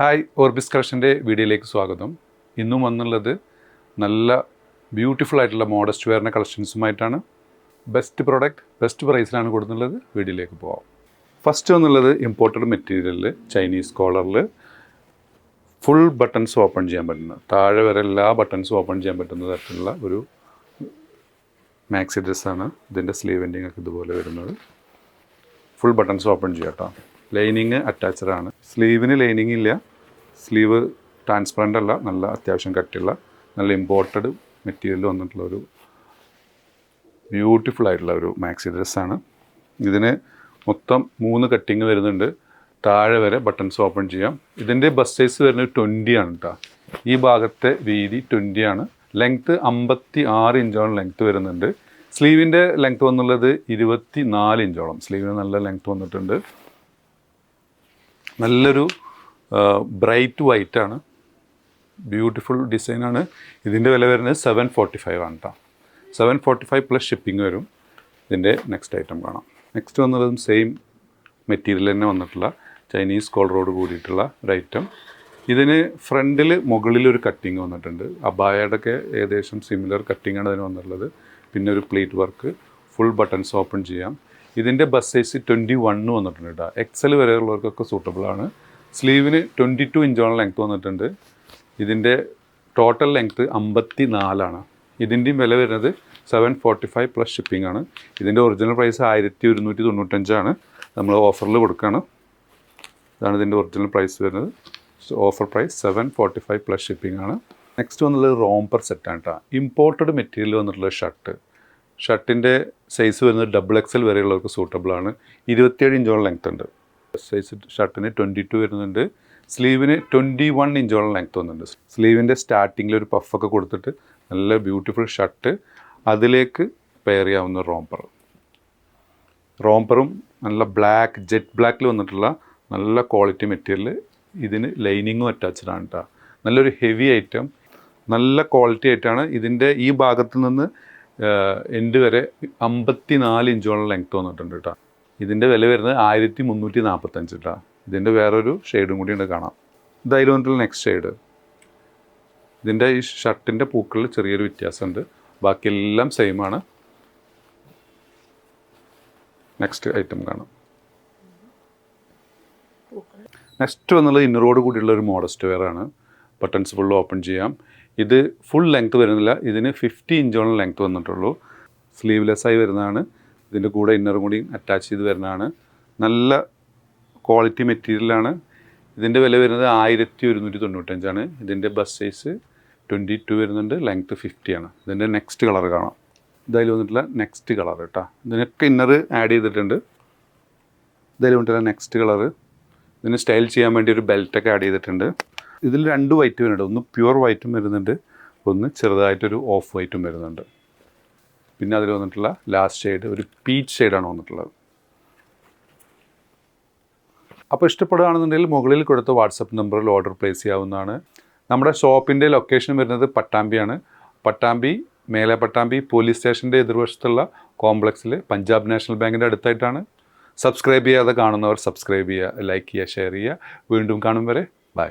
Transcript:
Hi Orbis കളക്ഷന്റെ വീഡിയോയിലേക്ക് സ്വാഗതം. ഇന്നും വന്നുള്ളത് നല്ല ബ്യൂട്ടിഫുൾ ആയിട്ടുള്ള മോഡസ്റ്റ് വെയറിന്റെ കളക്ഷൻസുമായിട്ടാണ്. ബെസ്റ്റ് പ്രോഡക്റ്റ് ബെസ്റ്റ് പ്രൈസിലാണ് കൊടുത്തുള്ളത്. വീഡിയോയിലേക്ക് പോവാം. ഫസ്റ്റ് വന്നുള്ളത് ഇമ്പോർട്ടഡ് മെറ്റീരിയലിൽ ചൈനീസ് കോളറിൽ ഫുൾ ബട്ടൺസ് ഓപ്പൺ ചെയ്യാൻ പറ്റുന്ന താഴെ വരെ എല്ലാ ബട്ടൺസും ഓപ്പൺ ചെയ്യാൻ പറ്റുന്ന തരത്തിലുള്ള ഒരു മാക്സി ഡ്രസ്സാണ്. ഇതിന്റെ സ്ലീവ് എൻഡിങ് ഒക്കെ ഇതുപോലെ വരുന്നത്. ഫുൾ ബട്ടൺസ് ഓപ്പൺ ചെയ്യാം കേട്ടോ. ലൈനിങ് അറ്റാച്ച്ഡ് ആണ് സ്ലീവിന് ലൈനിങ് ഇല്ല. സ്ലീവ് ട്രാൻസ്പെറന്റ് അല്ല നല്ല അത്യാവശ്യം കട്ടിയുള്ള നല്ല ഇമ്പോർട്ടഡ് മെറ്റീരിയൽ വന്നിട്ടുള്ള ഒരു ബ്യൂട്ടിഫുൾ ആയിട്ടുള്ള ഒരു മാക്സി ഡ്രസ്സാണ് ഇതിന് മൊത്തം മൂന്ന് കട്ടിങ് വരുന്നുണ്ട്. താഴെ വരെ ബട്ടൺസ് ഓപ്പൺ ചെയ്യാം. ഇതിന്റെ ബസ് സൈസ് വരുന്നത് ട്വന്റി ആണ് കേട്ടോ ഈ ഭാഗത്തെ വീതി ട്വന്റി ആണ്. ലെങ്ത്ത് അമ്പത്തി ആറ് ഇഞ്ചോളം ലെങ്ത്ത് വരുന്നുണ്ട്. സ്ലീവിന്റെ ലെങ്ത്ത് വന്നുള്ളത് ഇരുപത്തി നാല് ഇഞ്ചോളം. സ്ലീവിന് നല്ല ലെങ്ത്ത് വന്നിട്ടുണ്ട്. നല്ലൊരു ബ്രൈറ്റ് വൈറ്റ് ആണ്. ബ്യൂട്ടിഫുൾ ഡിസൈനാണ് ഇതിന്റെ വില വരുന്നത് സെവൻ ഫോർട്ടി ഫൈവ് ആണ് കേട്ടോ seven forty five plus shipping വരും. ഇതിന്റെ നെക്സ്റ്റ് ഐറ്റം കാണാം. നെക്സ്റ്റ് വന്നതും സെയിം മെറ്റീരിയൽ തന്നെ വന്നിട്ടുള്ള ചൈനീസ് കോളറോട് കൂടിയിട്ടുള്ള ഒരു ഐറ്റം ഇതിന് ഫ്രണ്ടിൽ മുകളിൽ ഒരു കട്ടിങ് വന്നിട്ടുണ്ട്. അബായയുടെ ഒക്കെ ഏകദേശം സിമിലർ കട്ടിംഗ് ആണ് അതിന് വന്നിട്ടുള്ളത്. പിന്നെ ഒരു plate work full buttons open ചെയ്യാം. ഇതിന്റെ ബസ് സൈസ് ട്വന്റി വണ്ണ് വന്നിട്ടുണ്ട് കേട്ടോ എക്സൽ വരെയുള്ളവർക്കൊക്കെ സൂട്ടബിൾ ആണ്. സ്ലീവിന് ട്വന്റി ടു ഇഞ്ചോളം ലെങ്ത് വന്നിട്ടുണ്ട്. ഇതിന്റെ ടോട്ടൽ ലെങ്ത്ത് അമ്പത്തി നാലാണ് ഇതിന്റെയും വില വരുന്നത് seven forty five plus shipping ആണ്. ഇതിന്റെ ഒറിജിനൽ പ്രൈസ് ആയിരത്തി ഒരുന്നൂറ്റി തൊണ്ണൂറ്റഞ്ചാണ് നമ്മൾ ഓഫറിൽ കൊടുക്കുകയാണ് ഇതാണ് ഇതിന്റെ ഒറിജിനൽ പ്രൈസ് വരുന്നത്. Offer price seven forty five plus shipping ആണ്. നെക്സ്റ്റ് വന്നുള്ളത് റോംപർ സെറ്റാണ് കേട്ടോ ഇമ്പോർട്ടഡ് മെറ്റീരിയൽ വന്നിട്ടുള്ള ഷർട്ട്. ഷർട്ടിന്റെ സൈസ് വരുന്നത് ഡബിൾ എക്സൽ വരെയുള്ളവർക്ക് സൂട്ടബിൾ ആണ്. ഇരുപത്തിയേഴ് ഇഞ്ചോളം ലെങ്ത് ഉണ്ട്. സൈസ് ഷർട്ടിന് ട്വന്റി ടു വരുന്നുണ്ട്. സ്ലീവിന് ട്വന്റി വൺ ഇഞ്ചോളം ലെങ്ത് വന്നിട്ടുണ്ട് സ്ലീവിന്റെ സ്റ്റാർട്ടിങ്ങിൽ ഒരു പഫൊക്കെ കൊടുത്തിട്ട് നല്ല ബ്യൂട്ടിഫുൾ ഷർട്ട് അതിലേക്ക് പെയർ ചെയ്യാവുന്ന റോംപർ റോംപറും നല്ല ബ്ലാക്ക് ജെറ്റ് ബ്ലാക്കിൽ വന്നിട്ടുള്ള നല്ല ക്വാളിറ്റി മെറ്റീരിയൽ ഇതിന് ലൈനിങ്ങും അറ്റാച്ച്ഡ് ആണ് കേട്ടോ നല്ലൊരു ഹെവി ഐറ്റം നല്ല ക്വാളിറ്റി ആയിട്ടാണ് ഇതിന്റെ ഈ ഭാഗത്ത് നിന്ന് എൻഡ് വരെ അമ്പത്തി നാല് ഇഞ്ചോളം ലെങ്ത് വന്നിട്ടുണ്ട് കേട്ടോ ഇതിന്റെ വില വരുന്നത് ആയിരത്തി മുന്നൂറ്റി നാൽപ്പത്തഞ്ച് കേട്ടോ ഇതിന്റെ വേറൊരു ഷെയ്ഡും കൂടി ഉണ്ട് കാണാം. ഇതായാലും വന്നിട്ടുള്ള നെക്സ്റ്റ് ഷെയ്ഡ് ഇതിന്റെ ഈ ഷർട്ടിന്റെ പൂക്കളിൽ ചെറിയൊരു വ്യത്യാസമുണ്ട്. ബാക്കിയെല്ലാം സെയിം ആണ്. നെക്സ്റ്റ് ഐറ്റം കാണാം. നെക്സ്റ്റ് വന്നുള്ളത് ഇന്നറോട് കൂടിയുള്ള ഒരു മോഡസ്റ്റ് വെയർ ആണ്. ബട്ടൺസ് ഫുൾ ഓപ്പൺ ചെയ്യാം. ഇത് ഫുൾ ലെങ്ത് വരുന്നില്ല. ഇതിന് ഫിഫ്റ്റി ഇഞ്ചോളം ലെങ്ത് വന്നിട്ടുള്ളൂ. സ്ലീവ്ലെസ് ആയി വരുന്നതാണ്. ഇതിന്റെ കൂടെ ഇന്നറും കൂടി അറ്റാച്ച് ചെയ്ത് വരുന്നതാണ്. നല്ല ക്വാളിറ്റി മെറ്റീരിയലാണ് ഇതിന്റെ വില വരുന്നത് ആയിരത്തി ഒരുന്നൂറ്റി തൊണ്ണൂറ്റഞ്ചാണ് ഇതിന്റെ ബസ് സൈസ് ട്വന്റി ടു വരുന്നുണ്ട്. ലെങ്ത്ത് ഫിഫ്റ്റി ആണ്. ഇതിന്റെ നെക്സ്റ്റ് കളർ കാണാം. ഇതായാലും വന്നിട്ടുള്ള നെക്സ്റ്റ് കളർ കേട്ടോ. ഇതിനൊക്കെ ഇന്നർ ആഡ് ചെയ്തിട്ടുണ്ട്. ഇതായാലും വന്നിട്ടുള്ള നെക്സ്റ്റ് കളർ ഇതിന് സ്റ്റൈൽ ചെയ്യാൻ വേണ്ടി ഒരു ബെൽറ്റൊക്കെ ആഡ് ചെയ്തിട്ടുണ്ട്. ഇതിൽ രണ്ട് വൈറ്റ് വരുന്നുണ്ട്. ഒന്ന് പ്യുവർ വൈറ്റും വരുന്നുണ്ട്. ഒന്ന് ചെറുതായിട്ടൊരു ഓഫ് വൈറ്റും വരുന്നുണ്ട്. പിന്നെ അതിൽ വന്നിട്ടുള്ള ലാസ്റ്റ് ഷെയ്ഡ് ഒരു പീച്ച് ഷെയ്ഡാണ് വന്നിട്ടുള്ളത്. അപ്പോൾ ഇഷ്ടപ്പെടുകയാണെന്നുണ്ടെങ്കിൽ മുകളിൽ കൊടുത്ത വാട്സപ്പ് നമ്പറിൽ ഓർഡർ പ്ലേസ് ചെയ്യാവുന്നതാണ്. നമ്മുടെ ഷോപ്പിന്റെ ലൊക്കേഷൻ വരുന്നത് പട്ടാമ്പിയാണ്. പട്ടാമ്പി മേലെ പട്ടാമ്പി പോലീസ് സ്റ്റേഷന്റെ എതിർവശത്തുള്ള കോംപ്ലക്സിൽ പഞ്ചാബ് നാഷണൽ ബാങ്കിന്റെ അടുത്തായിട്ടാണ്. സബ്സ്ക്രൈബ് ചെയ്യാതെ കാണുന്നവർ സബ്സ്ക്രൈബ് ചെയ്യുക ലൈക്ക് ചെയ്യുക ഷെയർ ചെയ്യുക. വീണ്ടും കാണും വരെ ബൈ